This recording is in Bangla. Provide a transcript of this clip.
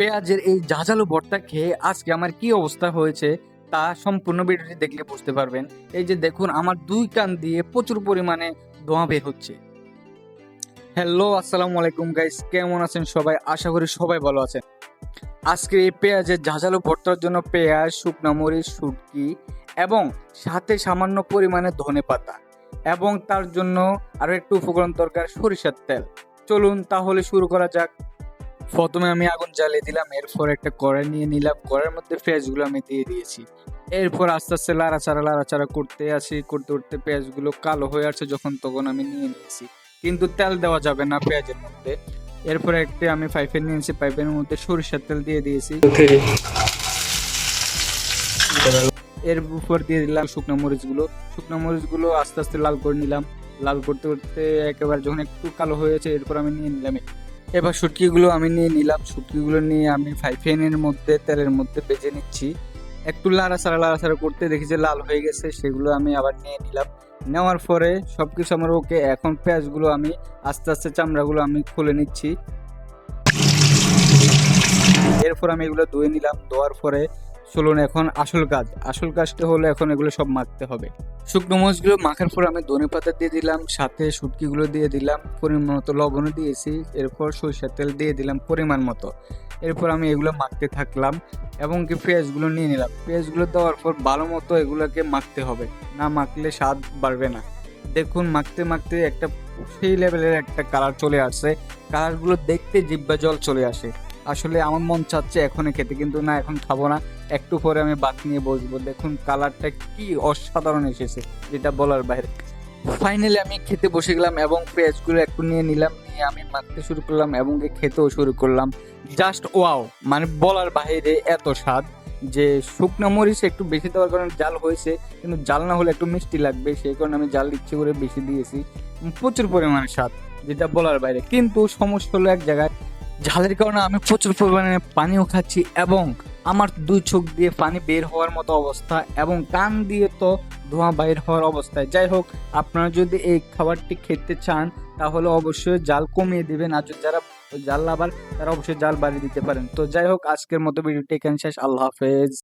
পেঁয়াজের এই ঝাঁঝালো ভর্তা খেয়ে আজকে আমার কি অবস্থা হয়েছে তা সম্পূর্ণ ভিডিওটি দেখলে বুঝতে পারবেন। এই যে দেখুন, আমার দুই কান দিয়ে প্রচুর পরিমাণে ধোঁয়া বের হচ্ছে। হ্যালো, আসসালামু আলাইকুম গাইস কেমন আছেন সবাই? আশা করি সবাই ভালো আছেন। আজকে এই পেঁয়াজের ঝাঁঝালো ভর্তার জন্য পেঁয়াজ, শুকনো মরিচ, শুটকি এবং সাথে সামান্য পরিমাণে ধনে পাতা এবং তার জন্য আরও একটু উপকরণ দরকার সরিষার তেল। চলুন তাহলে শুরু করা যাক। প্রথমে আমি আগুন জ্বালিয়ে দিলাম, এরপর একটা কড়াই নিয়ে নিলাম, কড়াইয়ের মধ্যে পেঁয়াজগুলো আমি দিয়ে দিয়েছি। এরপর আস্তে আস্তে লাড়াচাড়া লাড়াচাড়া করতে আসি, করতে করতে পেঁয়াজগুলো কালো হয়ে আসছে যখন তখন আমি নিয়ে নিয়েছি। কিন্তু তেল দেওয়া যাবে না পেঁয়াজের মধ্যে। এরপর একটা আমি পাইপের নিয়েছি পাইপের মধ্যে সরিষার তেল দিয়ে দিয়েছি। এর উপর দিয়ে দিলাম শুকনো মরিচগুলো। শুকনো মরিচগুলো আস্তে আস্তে লাল করে নিলাম। লাল করতে করতে একেবারে যখন একটু কালো হয়েছে এরপর আমি নিয়ে নিলাম এবার শুটকিগুলো আমি নিয়ে নিলাম। শুটকিগুলো নিয়ে আমি ফ্রাই প্যানের মধ্যে, তেলের মধ্যে বেজে নিচ্ছি। একটু লাড়াচাড়া লাড়াচাড়া করতে দেখি যে লাল হয়ে গেছে, সেগুলো আমি আবার নিয়ে নিলাম। নেওয়ার পরে সব কিছু আমার ওকে এখন পেঁয়াজগুলো আমি আস্তে আস্তে চামড়াগুলো আমি খুলে নিচ্ছি। এরপর আমি এগুলো ধুয়ে নিলাম। ধোয়ার পরে চলুন এখন আসল কাজ। আসল কাজটা হলো এখন এগুলো সব মাখতে হবে। শুকনো মরিচগুলো মাখার পর আমি ধনে পাতা দিয়ে দিলাম, সাথে শুটকিগুলো দিয়ে দিলাম, পরিমাণ মতো লবণও দিয়েছি, এরপর সরিষার তেল দিয়ে দিলাম পরিমাণ মতো। এরপর আমি এগুলো মাখতে থাকলাম এবং কি পেঁয়াজগুলো নিয়ে নিলাম। পেঁয়াজগুলো দেওয়ার পর ভালো মতো এগুলোকে মাখতে হবে। না মাখলে স্বাদ বাড়বে না। দেখুন, মাখতে মাখতে একটা সেই লেভেলের একটা কালার চলে আসছে। কালারগুলো দেখতে জিব্বা জল চলে আসে। আসলে আমার মন চাচ্ছে এখনই খেতে, কিন্তু না, এখন খাব না। একটু পরে আমি বাত নিয়ে বসবো। দেখুন, কালারটা কি অসাধারণ এসেছে, যেটা বলার বাইরে। ফাইনালি আমি খেতে বসে গেলাম এবং পেঁয়াজগুলো একটু নিয়ে নিলাম, নিয়ে আমি মাখতে শুরু করলাম এবং খেতেও শুরু করলাম। জাস্ট ওয়াও মানে বলার বাইরে এত স্বাদ যে শুকনো মরিচ একটু বেশি দেওয়ার কারণে জাল হয়েছে, কিন্তু জাল না হলে একটু মিষ্টি লাগবে, সেই কারণে আমি জাল ইচ্ছে করে বেশি দিয়েছি। প্রচুর পরিমাণে স্বাদ, যেটা বলার বাইরে। কিন্তু সমস্যা হলো এক জায়গায় ঝালের কারণে আমি প্রচুর পরিমাণে পানিও খাচ্ছি এবং আমার দুই চোখ দিয়ে পানি বের হওয়ার মতো অবস্থা এবং কান দিয়ে তো ধোঁয়া বাইর হওয়ার অবস্থায়। যাই হোক, আপনারা যদি এই খাবারটি খেতে চান, তাহলে অবশ্যই জাল কমিয়ে দেবেন। আর যারা জাল আবার তারা অবশ্যই জাল বাড়িয়ে দিতে পারেন। তো যাই হোক, আজকের মতো ভিডিওটি এখানে শেষ। আল্লাহ হাফেজ।